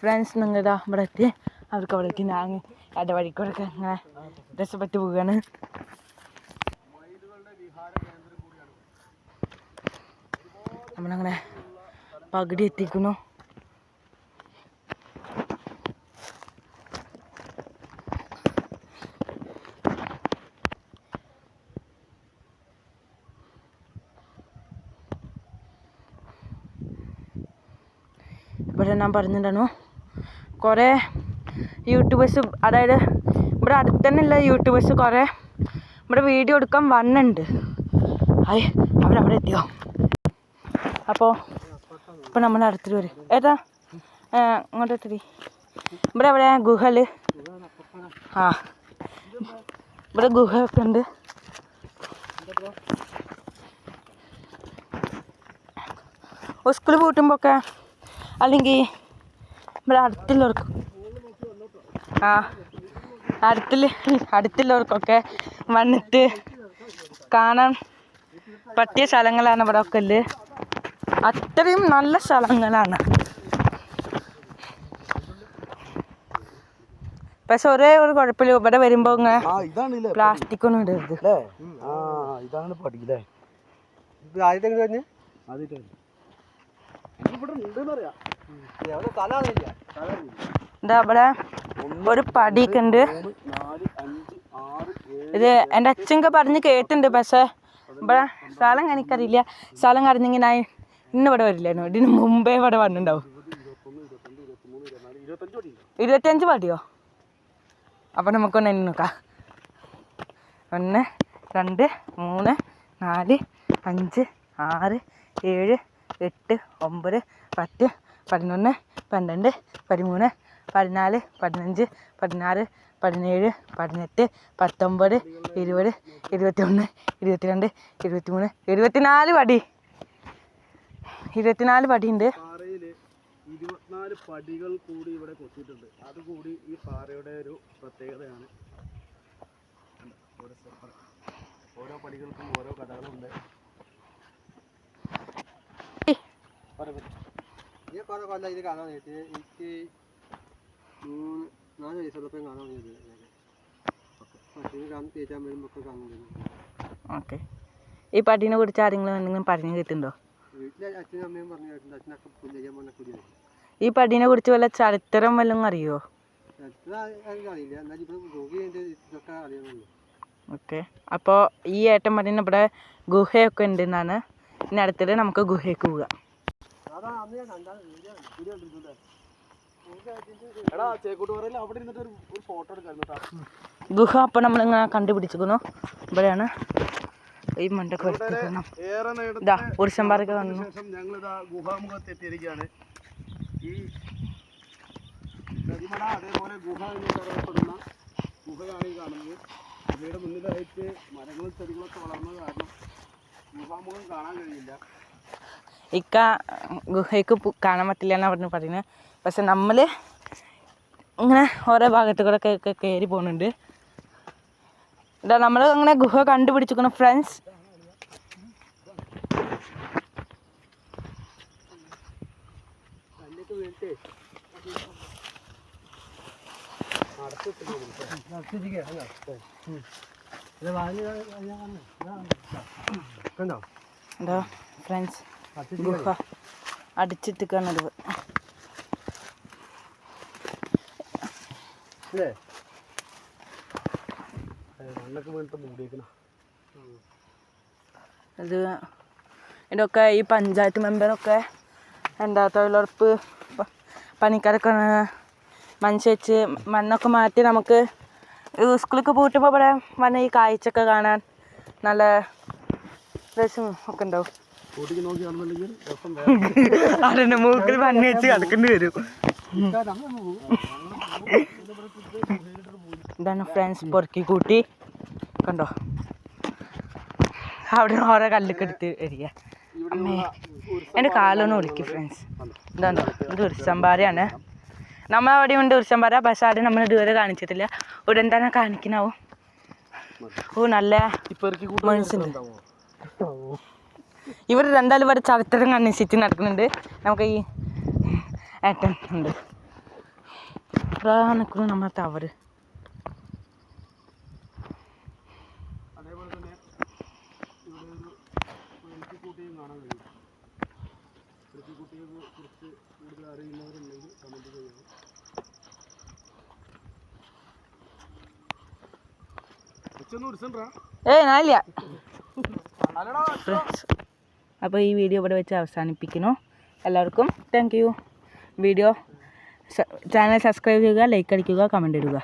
Friends നിങ്ങളുടെ ഇവിടെ എത്തി. അവർക്ക് അവിടെ എത്തി ഞാൻ ഇടവഴിക്കൂടെ ഇങ്ങനെ രസപ്പെട്ട് പോവുകയാണ്. നമ്മളങ്ങനെ പകുതി എത്തിക്കുന്നു. ഇവിടെ ഞാൻ പറഞ്ഞിട്ടുണ്ടായിരുന്നു. കുറേ യൂട്യൂബേഴ്സ് അതായത് ഇവിടെ അടുത്ത് തന്നെയുള്ള യൂട്യൂബേഴ്സ് കുറേ ഇവിടെ വീഡിയോ എടുക്കാൻ വന്നിട്ടുണ്ട് അയ് അവരവിടെ എത്തിയോ? അപ്പോൾ ഇപ്പോൾ നമ്മൾ അടുത്തിട്ട് വരും. ഏതാ? അങ്ങോട്ട് എത്തി ഇവിടെ എവിടെ ഗുഹൽ ആ. ഇവിടെ ഗുഹ ഒക്കെ ഉണ്ട് പൂട്ടുമ്പോൾ പൂട്ടുമ്പോഴൊക്കെ അല്ലെങ്കിൽ ഇവിടെ അടുത്തുള്ളവർക്ക് ആ അടുത്തിൽ അടുത്തുള്ളവർക്കൊക്കെ വന്നിട്ട് കാണാൻ പറ്റിയ സ്ഥലങ്ങളാണ് ഇവിടെ ഒക്കെ ഉള്ളത്. അത്രയും നല്ല സ്ഥലങ്ങളാണ്. പക്ഷെ ഒരേ ഒരു കുഴപ്പമില്ല. ഇവിടെ വരുമ്പോ ഇങ്ങനെ പ്ലാസ്റ്റിക് ഒന്നും ഇടരുത്. ഇതാണ് പടിയില്ലേ ആദ്യത്തെ ആദ്യത്തെ ഇവിടെ ഉണ്ടെന്ന് എന്താ ഒരു പടിയൊക്കെ ഉണ്ട് ഇത് എന്റെ അച്ഛനൊക്കെ പറഞ്ഞ് കേട്ടിട്ടുണ്ട് പക്ഷേ ഇവിടെ സ്ഥലം എനിക്കറിയില്ല. സ്ഥലം കറിഞ്ഞിങ്ങനെ ഇന്ന് ഇവിടെ വരില്ലായിരുന്നു. ഇതിന് മുമ്പേ ഇവിടെ വന്നിട്ടുണ്ടാവും. ഇരുപത്തഞ്ച് പടിയോ? അപ്പോൾ നമുക്കൊന്ന് എണ്ണി നോക്കാം. ഒന്ന് രണ്ട് മൂന്ന് നാല് അഞ്ച് ആറ് ഏഴ് എട്ട് ഒമ്പത് പത്ത് പതിനൊന്ന് പന്ത്രണ്ട് പതിമൂന്ന് പതിനാല് പതിനഞ്ച് പതിനാറ് പതിനേഴ് പതിനെട്ട് പത്തൊമ്പത് ഇരുപത് ഇരുപത്തിയൊന്ന് ഇരുപത്തിരണ്ട് ഇരുപത്തിമൂന്ന് ഇരുപത്തിനാല് പടി. ഇരുപത്തിനാല് പടിയുണ്ട്. ഉണ്ട് ഇരുപത്തിനാല് പടികൾ കൂടി ഇവിടെ കൊത്തിയിട്ടുണ്ട്. അതുകൂടി ഈ പാറയുടെ ഒരു പ്രത്യേകതയാണ്. ഓരോ ഓരോ പടികൾക്കും ഓരോ കഥകളുണ്ട്. ഞാൻ കുറെ കൊല്ലം ഇത് കാണാൻ വേണ്ടിയിട്ട് എനിക്ക് മൂന്ന് നാല് വയസ്സുള്ളപ്പോൾ കാണാൻ വേണ്ടിയിട്ട് പട്ടിന് കാണാൻ കയറ്റാൻ വരുമ്പോൾ ഒക്കെ കാണുന്നുണ്ട് ഓക്കെ. ഈ പടീനെ കുറിച്ച് ആരെങ്കിലും എന്തെങ്കിലും പറഞ്ഞു കേട്ടുണ്ടോ വീട്ടിലെ അച്ഛനും അമ്മയും പറഞ്ഞു കേട്ടിട്ടുണ്ട്. അച്ഛനൊക്കെ പുല്ല് ചെയ്യാൻ പറഞ്ഞ കുടി ഈ പടീനെ കുറിച്ച് വല്ല ചരിത്രം വല്ലതും അറിയോ? അറിയില്ല. എന്നാലും ഇപ്പം ഗോപി ഇതൊക്കെ അറിയാനുള്ളൂ ഓക്കെ. അപ്പോൾ ഈ പറയുന്ന ഇവിടെ ഗുഹയൊക്കെ ഉണ്ട് എന്നാണ് ഇനി അടുത്തിടെ നമുക്ക് ഗുഹയ്ക്ക് പോകാം. ഗുഹ അപ്പൊ നമ്മളിങ്ങനെ കണ്ടുപിടിച്ചിരിക്കുന്നു. ഇവിടെയാണ് ഈ മണ്ടൊക്കെ വരുത്തിക്കണം ഇതാ പുരുഷന്മാരൊക്കെ വന്നു. ഗുഹാമുഖത്ത് എത്തിയിരിക്കുകയാണ്. ഈ അതേപോലെ ഗുഹ എന്ന് പറയപ്പെടുന്ന ഗുഹയാണ് ഈ കാണുന്നത്. ഗുഹയുടെ മുന്നിലായിട്ട് മരങ്ങളും ചെടികളൊക്കെ വളർന്നത് കാരണം ഗുഹാമുഖം കാണാൻ കഴിയില്ല. ഇക്ക ഗുഹയ്ക്ക് കാണാൻ പറ്റില്ല എന്നാണ് പറഞ്ഞു പറയുന്നത് പക്ഷെ നമ്മൾ ഇങ്ങനെ ഓരോ ഭാഗത്തു കൂടെ ഒക്കെ കയറി പോകുന്നുണ്ട് എന്താ നമ്മൾ അങ്ങനെ ഗുഹ കണ്ടുപിടിച്ചിരിക്കുന്നു ഫ്രണ്ട്സ് കണ്ടോ ഫ്രണ്ട്സ് ഗുഹ അടിച്ചിട്ട് മൂടിയേക്കണം. ഇത് ഇതൊക്കെ ഈ പഞ്ചായത്ത് മെമ്പറൊക്കെ എന്താ തൊഴിലുറപ്പ് പണിക്കാരൊക്കെ പണിക്കാരൊക്കെ മനുഷ്യച്ച് മണ്ണൊക്കെ മാറ്റി നമുക്ക് സ്കൂളിലൊക്കെ പോയിട്ടുമ്പോൾ ഇവിടെ വന്ന ഈ കാഴ്ചയൊക്കെ കാണാൻ നല്ല രസം ഒക്കെ ഉണ്ടാവും. കൂട്ടിക്ക് നോക്കി കാണുന്നുണ്ടെങ്കിൽ രസം അതിന്റെ മൂക്കിൽ പന്നി വെച്ച് കിടക്കേണ്ടി വരും. ഇതാണ് ഫ്രണ്ട്സ് പൊറുക്കി കൂട്ടി. കണ്ടോ? അവിടെ ഓരോ കല്ലൊക്കെ എടുത്ത് വരിക. എന്റെ എന്റെ കാലൊന്ന് വിളിക്കും ഫ്രണ്ട്സ് എന്താണോ ഇത് ഉരുസമ്പാരയാണ് നമ്മളവിടെ ഉണ്ട് ഉരുസമ്പാര പക്ഷെ അത് നമ്മൾ ഇതുവരെ കാണിച്ചിട്ടില്ല. ഇവിടെ തന്നെ കാണിക്കണാവും? ഓ നല്ല മനസ്സുണ്ട് ഇവർ രണ്ടാളും ഇവിടെ ചരിത്രം അന്വേഷിച്ച് നടക്കുന്നുണ്ട്. നമുക്ക് ഈ ഏട്ടൻ ഉണ്ട്. ഇതാ നിൽക്കുന്നു നമ്മളെ ടവർ ഞാനില്ല അല്ലടാ ഫ്രണ്ട്സ് അപ്പോൾ ഈ വീഡിയോ ഇവിടെ വെച്ച് അവസാനിപ്പിക്കുന്നു. എല്ലാവർക്കും താങ്ക് വീഡിയോ ചാനൽ സബ്സ്ക്രൈബ് ചെയ്യുക ലൈക്ക് അടിക്കുക കമന്റ് ഇടുക.